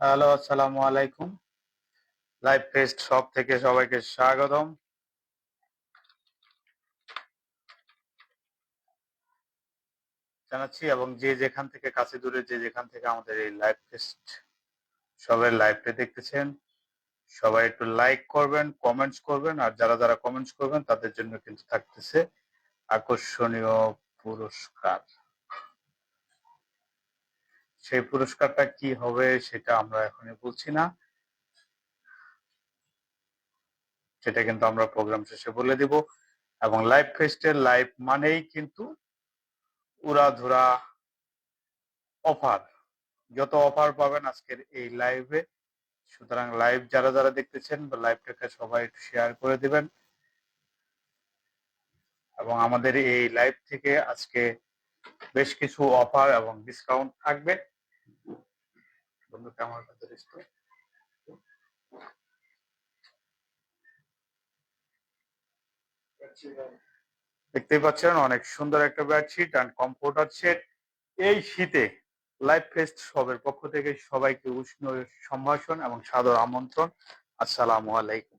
Hello, আসসালামু আলাইকুম। Live fest shop থেকে সবাইকে স্বাগতম। জানাচ্ছি এবং যে যেখান থেকে কাছে দূরে, যে যেখান থেকে আমাদের এই লাইভ ফেস্ট সবাই লাইভটা দেখতেছেন, সবাই একটু লাইক করবেন কমেন্টস করবেন, আর যারা যারা কমেন্টস করবেন, তাদের জন্য কিন্তু থাকতেছে আকর্ষণীয় পুরস্কার। সেই পুরস্কারটা কি হবে সেটা আমরা এখনই বলছি না। সেটা কিন্তু আমরা প্রোগ্রাম শেষে বলে দিব। এবং লাইভ ফেস্টের লাইভ মানেই কিন্তু উড়াধুরা অফার যত অফার পাবেন আজকের এই লাইভে সুতরাং লাইভ যারা যারা দেখতেছেন, বা লাইভটাকে সবাই একটু শেয়ার করে দিবেন। এবং আমাদের এই লাইভ থেকে আজকে বেশ কিছু অফার এবং ডিসকাউন্ট থাকবে। বন্ধু আমার কাছে দেখতেই পাচ্ছেন, অনেক সুন্দর একটা বেডশিট অ্যান্ড কমফোর্টার সেট এই শীতে লাইভ ফেস্ট সবের পক্ষ থেকে সবাইকে উষ্ণ সম্ভাষণ এবং সাদর আমন্ত্রণ। আসসালামু আলাইকুম।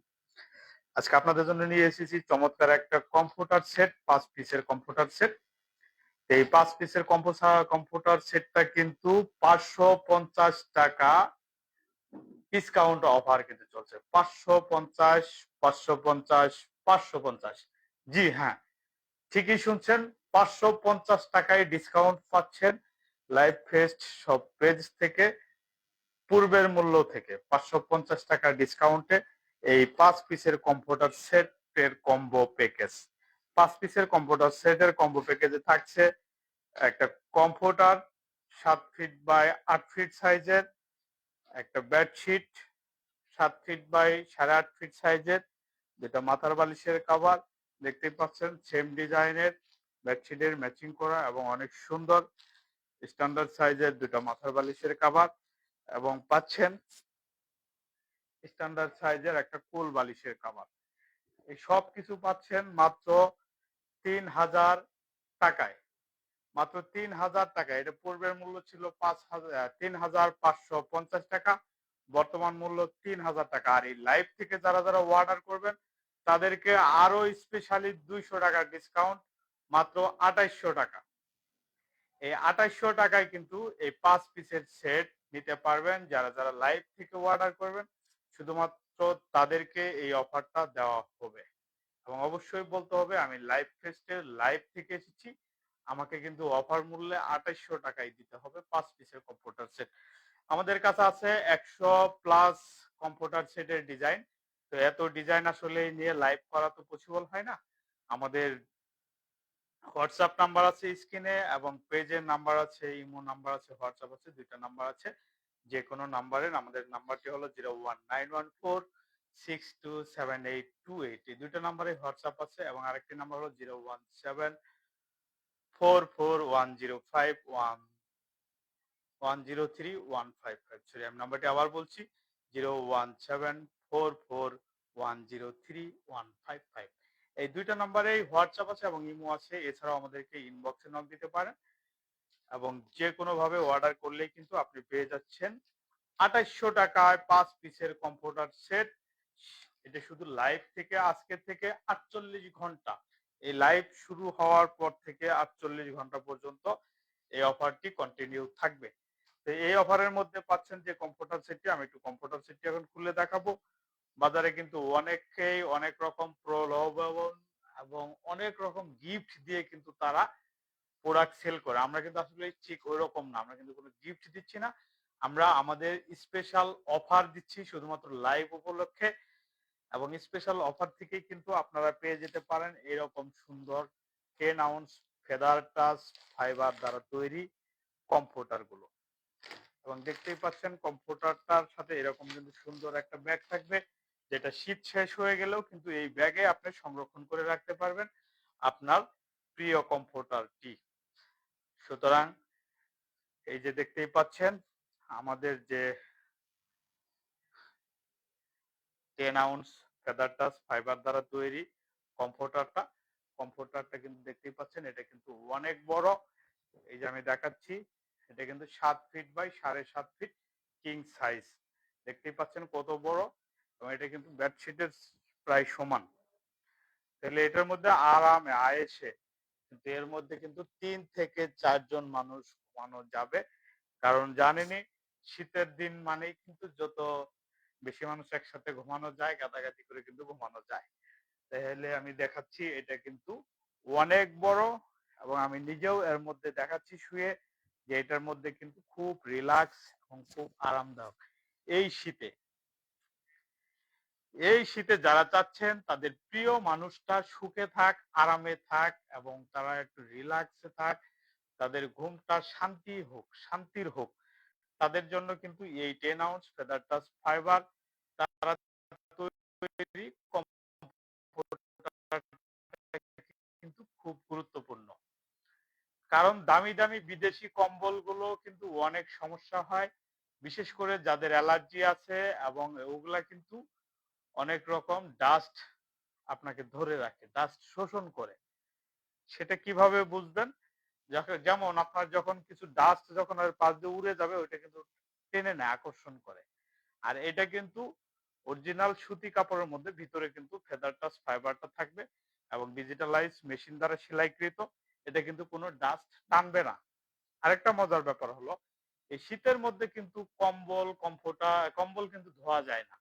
আজকে আপনাদের জন্য নিয়ে এসেছি চমৎকার একটা কম্পিউটার সেট পাঁচ পিসের কম্পিউটার সেট এই পাঁচ পিসের কম্পিউটার সেটটা কিন্তু পাঁচশো পঞ্চাশ টাকা ডিসকাউন্ট অফার কিন্তু চলছে। পাঁচশো পঞ্চাশ পাঁচশো পঞ্চাশ পাঁচশো পঞ্চাশ। জি হ্যাঁ। ঠিকই শুনছেন, পাঁচশো পঞ্চাশ টাকায় ডিসকাউন্ট পাচ্ছেন লাইভ ফেস্ট সব পেজ থেকে, পূর্বের মূল্য থেকে। পাঁচশো পঞ্চাশ টাকা ডিসকাউন্টে এই পাঁচ পিসের কম্পিউটার সেটের কম্বো প্যাকেজ পাঁচ পিসের কম্পিউটার সেটের কম্বো প্যাকেজে থাকছে। একটা কম্পিউটার সাত ফিট বাই আট ফিট সাইজের একটা বেডশিট সাত ফিট বাই সাড়ে আট ফিট সাইজের যেটা মাথার বালিশের কাভার দেখতেই পাচ্ছেন সেম ডিজাইনের বেডশিটের ম্যাচিং করা এবং অনেক সুন্দর স্ট্যান্ডার্ড সাইজের দুটো মাথার বালিশের কাভার এবং পাচ্ছেন স্ট্যান্ডার্ড সাইজের একটা কুল বালিশের কাভার এই সব কিছু পাচ্ছেন মাত্র তিন হাজার টাকায়। মাত্র তিন হাজার টাকা এটা পূর্বের মূল্য ছিল পাঁচ হাজার তিন হাজার পাঁচশো পঞ্চাশ টাকা। বর্তমান মূল্য তিন হাজার টাকা। আর এই লাইভ থেকে যারা যারা অর্ডার করবেন, তাদেরকে আরও স্পেশালি দুইশো টাকার ডিসকাউন্ট মাত্র আঠাইশশো টাকা। এই আঠাইশশো টাকায় কিন্তু এই পাঁচ পিসের সেট নিতে পারবেন, যারা যারা লাইভ থেকে অর্ডার করবেন, শুধুমাত্র তাদেরকে এই অফারটা দেওয়া হবে। এবং অবশ্যই বলতে হবে, আমি লাইভ ফেস্টের লাইভ থেকে এসেছি। আমাকে কিন্তু অফার মূল্যে আঠাইশশো টাকায় দিতে হবে পাঁচ পিসের কম্পিউটার সেট আমাদের কাছে আছে একশো প্লাস কম্পিউটার সেটের ডিজাইন তো এত ডিজাইন আসলে নিয়ে লাইভ করা তো পসিবল হয় না। আমাদের হোয়াটসঅ্যাপ নাম্বার আছে স্ক্রিনে এবং পেজের নাম্বার আছে ইমো নাম্বার আছে হোয়াটসঅ্যাপ আছে, দুইটা নাম্বার আছে। যে কোনো নাম্বারের আমাদের নাম্বারটি হলো zero one nine one four six two seven eight two eight এই দুইটা নাম্বারে হোয়াটসঅ্যাপ আছে এবং আরেকটি নাম্বার হলো zero one seven four four one zero five one one zero three one five five sorry আমি নাম্বারটি আবার বলছি zero one seven four four one zero three one five five এই দুইটা নাম্বারেই হোয়াটসঅ্যাপ আছে এবং ইমো আছে, এছাড়াও আমাদেরকে ইনবক্সে নক দিতে পারেন এবং যে কোনো অর্ডার করলেই কিন্তু আপনি পেয়ে যাচ্ছেন আঠাইশশো টাকায় পাঁচ পিসের কম্পিউটার সেট এটা শুধু লাইভ থেকে আজকে থেকে আটচল্লিশ ঘণ্টা, এই লাইভ শুরু হওয়ার পর থেকে আটচল্লিশ ঘণ্টা পর্যন্ত এই অফারটি কন্টিনিউ থাকবে। তো এই অফারের মধ্যে পাচ্ছেন যে কম্পিউটার সেটটি আমি একটু কম্পিউটার সেটটি এখন খুলে দেখাবো। বাজারে কিন্তু অনেকেই অনেক রকম প্রলোভন এবং অনেক রকম গিফট দিয়ে কিন্তু তারা প্রোডাক্ট সেল করে। আমরা কিন্তু আসলে ঠিক ওই রকম না, আমরা কিন্তু কোনো গিফট দিচ্ছি না। আমরা আমাদের স্পেশাল অফার দিচ্ছি শুধুমাত্র লাইভ উপলক্ষে। এবং স্পেশাল অফার থেকেই কিন্তু আপনারা পেয়ে যেতে পারেন এরকম সুন্দর ten ounce feather touch fibre দ্বারা তৈরি কম্পিউটারগুলো। এবং দেখতেই পাচ্ছেন কম্পিউটারটার সাথে এরকম কিন্তু সুন্দর একটা ব্যাগ থাকবে, যেটা শীত শেষ হয়ে গেলেও কিন্তু এই ব্যাগে আপনি সংরক্ষণ করে রাখতে পারবেন আপনার প্রিয় কম্পিউটারটি সুতরাং এই যে দেখতেই পাচ্ছেন, আমাদের যে ten ounce feather touch fibre দ্বারা তৈরি কম্পিউটারটা কম্পিউটারটা কিন্তু দেখতেই পাচ্ছেন, এটা কিন্তু অনেক বড়। এই যে আমি দেখাচ্ছি, এটা কিন্তু সাত ফিট বাই সাড়ে সাত ফিট কিং সাইজ দেখতেই পাচ্ছেন কত বড় এবং এটা কিন্তু বেডশিটের প্রায় সমান। তাহলে এটার মধ্যে আরামে, আয়েসে কিন্তু এর মধ্যে কিন্তু তিন থেকে চারজন মানুষ ঘুমানো যাবে। কারণ জানেনি শীতের দিন মানেই কিন্তু যত বেশি মানুষ একসাথে ঘুমানো যায়, গাদাগাদি করে কিন্তু ঘুমানো যায়। তাহলে আমি দেখাচ্ছি এটা কিন্তু অনেক বড় এবং আমি নিজেও এর মধ্যে দেখাচ্ছি শুয়ে যে এটার মধ্যে কিন্তু খুব রিল্যাক্স এবং খুব আরামদায়ক। এই শীতে। এই শীতে যারা চাচ্ছেন, তাদের প্রিয় মানুষটা সুখে থাক, আরামে থাক এবং তারা একটু রিল্যাক্সে থাক, তাদের ঘুমটা শান্তি হোক, শান্তির হোক। তাদের জন্য কিন্তু এই ten ounce feather touch fibre তারা তৈরি কিন্তু খুব গুরুত্বপূর্ণ। কারণ দামি দামি বিদেশি কম্বলগুলো কিন্তু অনেক সমস্যা হয়, বিশেষ করে যাদের অ্যালার্জি আছে এবং ওগুলা কিন্তু অনেক রকম ডাস্ট আপনাকে ধরে রাখে ডাস্ট শোষণ করে। সেটা কীভাবে বুঝবেন? যেমন আপনার যখন কিছু ডাস্ট যখন আর পাশ দিয়ে উড়ে যাবে, ওইটা কিন্তু টেনে নেয়, আকর্ষণ করে। আর এটা কিন্তু অরিজিনাল সুতি কাপড়ের মধ্যে ভিতরে কিন্তু ফেদার টাচ ফাইবারটা থাকবে এবং ডিজিটালাইজ মেশিন দ্বারা সেলাইকৃত। এটা কিন্তু কোনো ডাস্ট টানবে না। আরেকটা মজার ব্যাপার হলো, এই শীতের মধ্যে কিন্তু কম্বল, কম্ফোটা, কম্বল কিন্তু ধোয়া যায় না।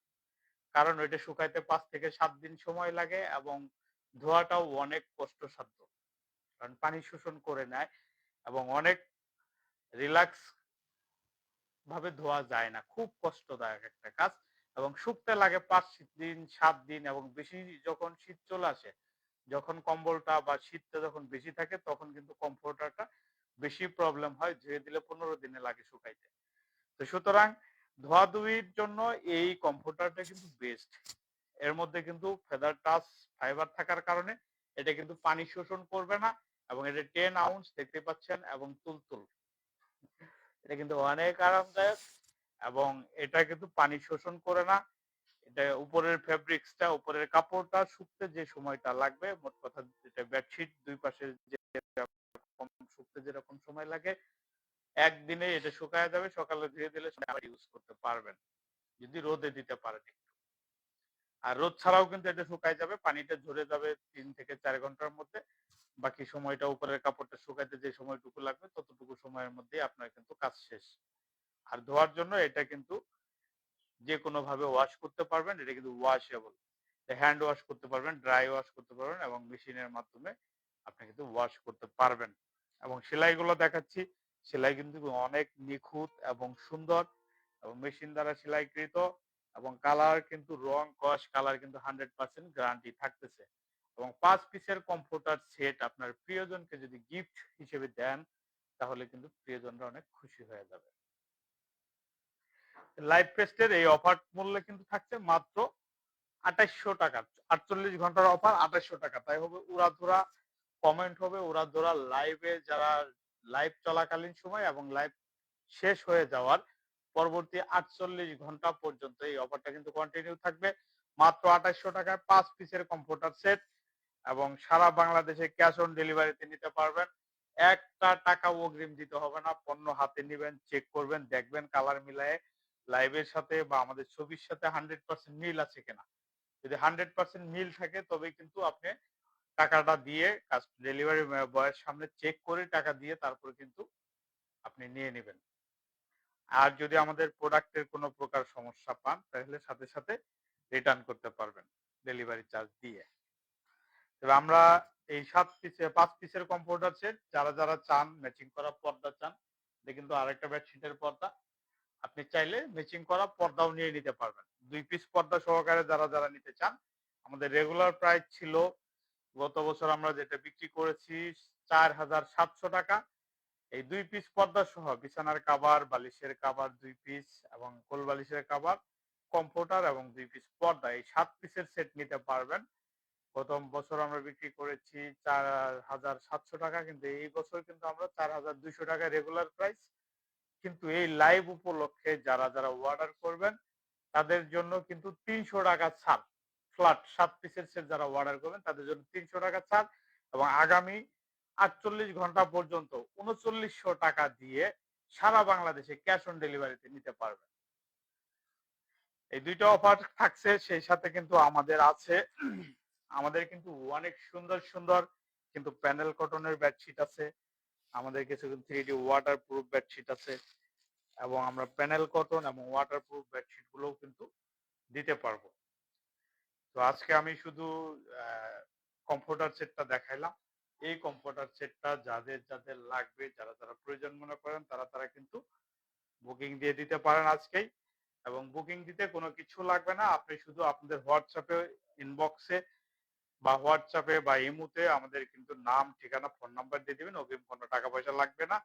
কারণ ওইটা শুকাইতে পাঁচ থেকে সাত দিন সময় লাগে এবং ধোয়াটাও অনেক কষ্টসাধ্য। কারণ পানি শোষণ করে নেয় এবং অনেক রিল্যাক্স ভাবে ধোয়া যায় না। খুব কষ্টদায়ক একটা কাজ এবং শুকতে লাগে পাঁচ দিন, সাত দিন এবং বেশি যখন শীত চলে আসে, যখন কম্বলটা বা শীতটা যখন বেশি থাকে তখন কিন্তু কমফোর্টারটা বেশি প্রবলেম হয়, ধুয়ে দিলে পনেরো দিনে লাগে শুকাইতে। তো সুতরাং ধোয়াধুয়ির জন্য এই কম্ফোর্টারটা কিন্তু বেস্ট এর মধ্যে কিন্তু ফেদার টাচ ফাইবার থাকার কারণে এটা কিন্তু পানি শোষণ করবে না এবং এটা টেন আউন্স দেখতে পাচ্ছেন এবং তুলতুল। এটা কিন্তু অনেক আরামদায়ক এবং এটা কিন্তু পানি শোষণ করে না। এটা উপরের ফেব্রিক্সটা উপরের কাপড়টা শুকতে যে সময়টা লাগবে, মোট কথা এটা বেডশিট দুই পাশে যে শুকতে যেরকম সময় লাগে, একদিনে এটা শুকায় যাবে, সকালে ধুয়ে দিলে আবার ইউজ করতে পারবেন, যদি রোদে দিতে পারেন আর রোদ ছাড়াও কিন্তু এটা শুকায় যাবে, পানিটা ঝরে যাবে তিন থেকে চার ঘণ্টার মধ্যে। বাকি সময়টা উপরের কাপড়টা শুকাইতে যে সময়টুকু লাগবে, ততটুকু সময়ের মধ্যে আপনার কিন্তু কাজ শেষ। আর ধোয়ার জন্য এটা কিন্তু যে কোনো ভাবে ওয়াশ করতে পারবেন, এটা কিন্তু ওয়াশেবল হ্যান্ড ওয়াশ করতে পারবেন ড্রাই ওয়াশ করতে পারবেন এবং মেশিনের মাধ্যমে আপনি কিন্তু ওয়াশ করতে পারবেন। এবং সেলাইগুলো দেখাচ্ছি, সেলাই কিন্তু অনেক নিখুঁত এবং সুন্দর এবং মেশিন দ্বারা সেলাইকৃত এবং কালার কিন্তু রং কস কালার কিন্তু হান্ড্রেড পার্সেন্ট গ্যারান্টি থাকতেছে। এবং পাঁচ পিসের কম্পিউটার সেট আপনার প্রিয়জনকে যদি গিফট হিসেবে দেন, তাহলে কিন্তু প্রিয়জনরা অনেক খুশি হয়ে যাবে। লাইভ পেস্টের এই অফার মূল্যে কিন্তু থাকছে মাত্র আঠাইশশো টাকা, আটচল্লিশ ঘণ্টার অফার আঠাইশশো টাকা। তাই হবে উড়াধুরা, কমেন্ট হবে উড়াধুরা লাইভে যারা লাইভ চলাকালীন সময় এবং লাইভ শেষ হয়ে যাওয়ার পরবর্তী আটচল্লিশ ঘণ্টা পর্যন্ত এই অফারটা কিন্তু কন্টিনিউ থাকবে। মাত্র আঠাইশশো টাকায় পাঁচ পিসের কম্পিউটার সেট এবং সারা বাংলাদেশে ক্যাশ অন ডেলিভারিতে নিতে পারবেন। একটা টাকা অগ্রিম দিতে হবে না, পণ্য হাতে নেবেন, চেক করবেন, দেখবেন কালার মিলায়ে লাইভের সাথে বা আমাদের ছবির সাথে হান্ড্রেড পার্সেন্ট মিল আছে কিনা। যদি হান্ড্রেড পার্সেন্ট মিল থাকে তবে কিন্তু আপনি টাকাটা দিয়ে ডেলিভারি বয়ের সামনে চেক করে টাকা দিয়ে তারপরে কিন্তু আপনি নিয়ে নেবেন। আর যদি আমাদের প্রোডাক্টের কোনো প্রকার সমস্যা পান, তাহলে সাথে সাথে রিটার্ন করতে পারবেন, ডেলিভারি চার্জ দিয়ে। আমরা এই সাত পিসে পাঁচ পিসের কম্পিউটার সেট যারা যারা চান ম্যাচিং করা পর্দা চান কিন্তু আরেকটা বেডশিটের পর্দা। আপনি চাইলে ম্যাচিং করা পর্দাও নিয়ে নিতে পারবেন। দুই পিস পর্দা সহকারে যারা যারা নিতে চান, আমাদের রেগুলার প্রাইস ছিল, গত বছর আমরা যেটা বিক্রি করেছি চার হাজার সাতশো টাকা। এই দুই পিস পর্দা সহ বিছানার কাবার বালিশের কাবার দুই পিস এবং কোল বালিশের কাবার কম্পিউটার এবং দুই পিস পর্দা, এই সাত পিসের সেট নিতে পারবেন। প্রথম বছর আমরা বিক্রি করেছি চার হাজার সাতশো টাকা, কিন্তু এই বছর কিন্তু আমরা চার হাজার দুইশো টাকা রেগুলার প্রাইস কিন্তু এই লাইভ উপলক্ষে যারা যারা অর্ডার করবেন, তাদের জন্য কিন্তু তিনশো টাকা ছাড়। ফ্ল্যাট সাত পিসের সেট যারা অর্ডার করবেন, তাদের জন্য তিনশো টাকা ছাড় এবং আগামী আটচল্লিশ ঘণ্টা পর্যন্ত উনচল্লিশশো টাকা দিয়ে সারা বাংলাদেশে ক্যাশ অন ডেলিভারিতে নিতে পারবেন। এই দুইটা অফার থাকছে, সেই সাথে কিন্তু আমাদের আছে আমাদের কিন্তু অনেক সুন্দর সুন্দর কিন্তু প্যানেল কটনের বেডশিট আছে। আমাদের কিছু three D waterproof bedsheet আছে এবং আমরা প্যানেল কটন এবং ওয়াটার প্রুফ বেডশিট গুলোও কিন্তু দিতে পারব। তো আজকে আমি শুধু কমফোর্টার সেটটা দেখাইলাম। এই কমফোর্টার সেটটা যাদের যাদের লাগবে, যারা যারা প্রয়োজন মনে করেন, তারা তারা কিন্তু বুকিং দিয়ে দিতে পারেন আজকেই। এবং বুকিং দিতে কোনো কিছু লাগবে না। আপনি শুধু আপনাদের হোয়াটসঅ্যাপে ইনবক্সে বা হোয়াটসঅ্যাপে বা ইমুতে আমাদের কিন্তু নাম, ঠিকানা, ফোন নাম্বার দিয়ে দিবেন। অগ্রিম কোনো টাকা পয়সা লাগবে না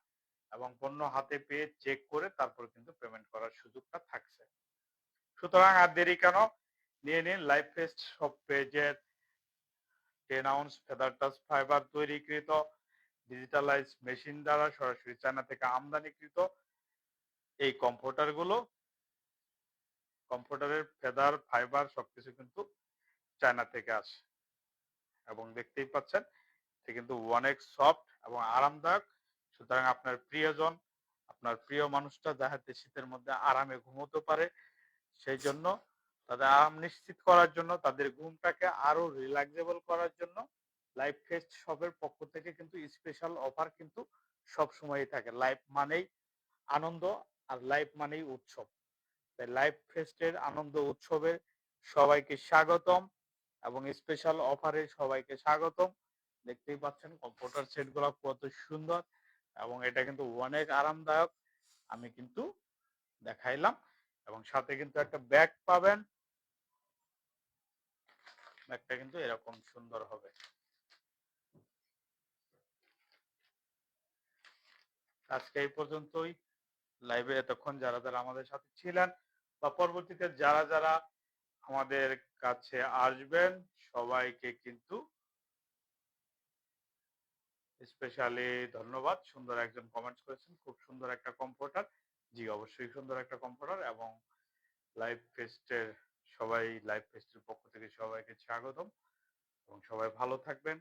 এবং পণ্য হাতে পেয়ে চেক করে তারপর কিন্তু পেমেন্ট করার সুযোগটা থাকছে। সুতরাং আর দেরি কেন? নিয়ে নিন লাইভ ফেস্ট সব পেজের ten ounce feather touch fiber তৈরিকৃত digitalise machine দ্বারা সরাসরি চায়না থেকে আমদানিকৃত। এই কম্পিউটারগুলো কম্পিউটারের ফেদার ফাইবার সবকিছু কিন্তু চায়না থেকে আসে। এবং দেখতেই পাচ্ছেন এটা কিন্তু অনেক সফট এবং আরামদায়ক। সুতরাং আপনার প্রিয়জন, আপনার প্রিয় মানুষটা যাহাতে শীতের মধ্যে আরামে ঘুমোতে পারে, সেই জন্য তাদের আরাম নিশ্চিত করার জন্য, তাদের ঘুমটাকে আরও রিল্যাক্সেবল করার জন্য লাইফ ফেস্ট শপের পক্ষ থেকে কিন্তু স্পেশাল অফার কিন্তু সব সময়ই থাকে। লাইফ মানেই আনন্দ আর লাইফ মানেই উৎসব। তাই লাইফ ফেস্টের আনন্দ উৎসবে সবাইকে স্বাগতম। এবং স্পেশাল অফারে সবাইকে স্বাগতম। দেখতেই পাচ্ছেন কম্পিউটার সেটগুলো কত সুন্দর এবং এটা কিন্তু অনেক আরামদায়ক। আমি কিন্তু দেখাইলাম এবং সাথে কিন্তু একটা ব্যাগ পাবেন। ব্যাগটা কিন্তু এরকম সুন্দর হবে। আজকে এই পর্যন্তই। লাইভে এতক্ষণ যারা যারা আমাদের সাথে ছিলেন বা পরবর্তীতে যারা যারা আমাদের কাছে আসবেন। সবাইকে কিন্তু স্পেশালি ধন্যবাদ। সুন্দর একজন কমেন্টস করেছেন। খুব সুন্দর একটা কম্পিউটার জি, অবশ্যই সুন্দর একটা কম্পিউটার এবং লাইভ ফেস্টের সবাই লাইভ ফেস্টের পক্ষ থেকে সবাইকে স্বাগতম এবং সবাই ভালো থাকবেন।